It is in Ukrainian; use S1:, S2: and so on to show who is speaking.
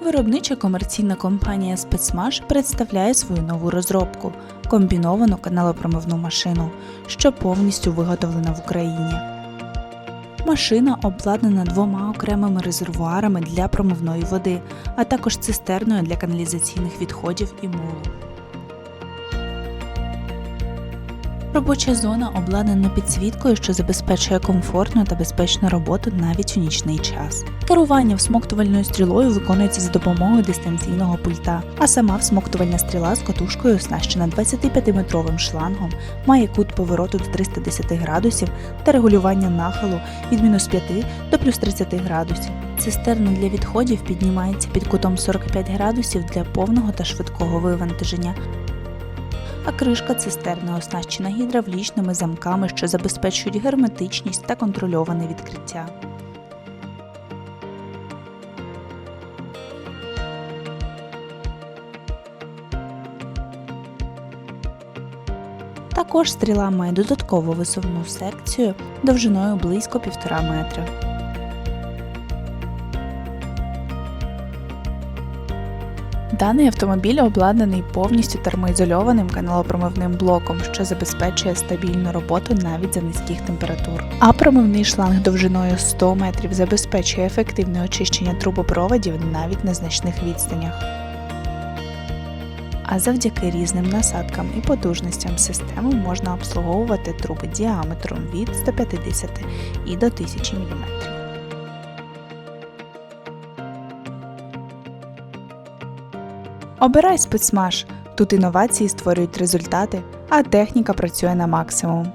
S1: Виробнича комерційна компанія Спецмаш представляє свою нову розробку комбіновану каналопромивну машину, що повністю виготовлена в Україні. Машина обладнана двома окремими резервуарами для промивної води, а також цистерною для каналізаційних відходів і мулу. Робоча зона обладнана підсвіткою, що забезпечує комфортну та безпечну роботу навіть у нічний час. Керування всмоктувальною стрілою виконується за допомогою дистанційного пульта, а сама всмоктувальна стріла з катушкою оснащена 25-метровим шлангом, має кут повороту до 310 градусів та регулювання нахилу від мінус 5 до плюс 30 градусів. Цистерна для відходів піднімається під кутом 45 градусів для повного та швидкого вивантаження, а кришка цистерни оснащена гідравлічними замками, що забезпечують герметичність та контрольоване відкриття. Також стріла має додаткову висувну секцію довжиною близько 1,5 метра. Даний автомобіль обладнаний повністю термоізольованим каналопромивним блоком, що забезпечує стабільну роботу навіть за низьких температур. А промивний шланг довжиною 100 метрів забезпечує ефективне очищення трубопроводів навіть на значних відстанях. А завдяки різним насадкам і потужностям системи можна обслуговувати труби діаметром від 150 і до 1000 мм. Обирай спецмаш. Тут інновації створюють результати, а техніка працює на максимум.